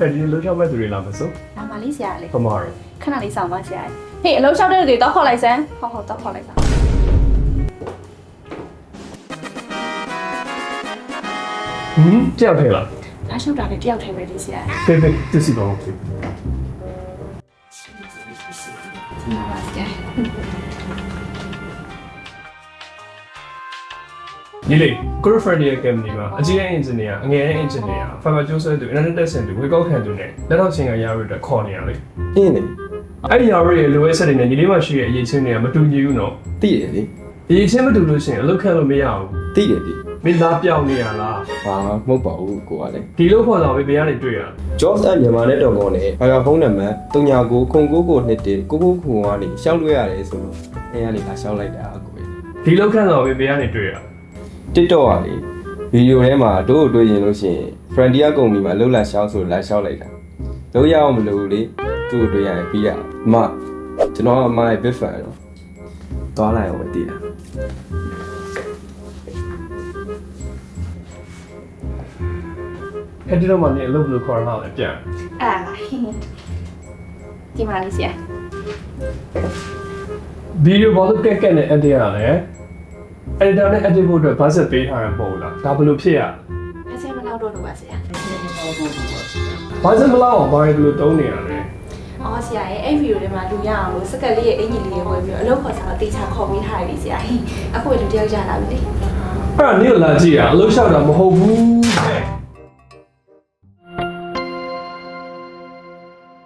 အဲ့ဒီလှုပ်ရှားမဲ့သူတွေလာမစို့လာမလေးဆရာလေးပမာတော့ခဏလေးဆောင်ပါဆရာဟေးအလုံးလျှောက်တဲ့လူတွေတော့ခေါ်လိုက်စမ်းဟုတ်ဟုတ်တော့ခေါ်လိုက်ပါဟင်းကြောက်ထဲလားဒါလျှောက်တာလည်းတယောက်တည်းပဲလေးဆရာဖေဖေသူစီပါဦးဖေလာပါဆရာ ညီလေး Group Friend ရဲ့ company မှာအကြီးအကဲ engineer အငယ်ရဲ့ engineer Fiber Joseph သူ internet testing သူဝေကောက်ခံသူနဲ့လက်တော့ချင်းကရရတဲ့ခေါ်နေရလေအင်းလေအဲ့ဒီရရရဲ့လိုအပ်ချက်တွေနဲ့ညီလေးမှရှိတဲ့အရေးချင်းတွေကမတူညီဘူးနော်တိတယ်လေအရေးချင်းမတူလို့ရှိရင်အလုပ်ခံလို့မရဘူးတိတယ်တိမင်းသားပြောင်းနေရလားဟာမဟုတ်ပါဘူးကိုကလည်းဒီလိုခေါ်ဆောင်ပြီးဘယ်ကနေတွေ့ရလဲ Jobs at မြန်မာနဲ့တော့ကောနဲ့ဘာသာဖုန်းနံပါတ်39ခု999နှစ်တင်999ခုကနေရှောက်လွှဲရတယ်ဆိုတော့အဲကနေလာရှောက်လိုက်တာကိုပဲဒီလောက်ခံဆောင်ပြီးဘယ်ကနေတွေ့ရလဲ TikTok ကလေဗီဒီယိုထဲမှာတို့ကိုတွေ့ရင်လို့ရှိရင် Frontier ကုမ္ပဏီမှာလှုပ်လာရှောက်ဆိုလာရှောက်လိုက်တာလုံးရအောင်မလို့လေသူ့ကိုတွေ့ရရင်ပြီးရအောင်အမကျွန်တော်ကအမရဲ့ big fan တော့သွားလိုက်အောင်မသိတာအဲ့ဒီတော့မှနေအလုပ်လို့ခေါ်ရမှာလဲပြန်အဲ့ဒါဒီမှာလေးဆရာဗီဒီယိုဘောလို့ကက်ကက်နဲ့ edit ရလဲ editor နဲ့ edit ဖို့အတွက် budget ပေးထားရမဟုတ်လားဒါဘယ်လိုဖြစ်ရအဆင်မလောက်တော့လို့ပါဆရာ budget မလောက်အောင်ဘာလို့တုံးနေရလဲအော်ဆရာရဲ့အဲ့ဗီဒီယိုထဲမှာလူရအောင်လို့စကတ်လေးရဲ့အင်ကြီးလေးရဲ့ဝယ်ပြီးတော့အလုပ်ခေါ်ဆောင်တော့တေချာခေါ်ပေးထားတယ်လေဆရာအခုလူတယောက်ကြလာပြီလေအဲ့ဒါနေလာကြည့်ရအလုပ်လျှောက်တာမဟုတ်ဘူး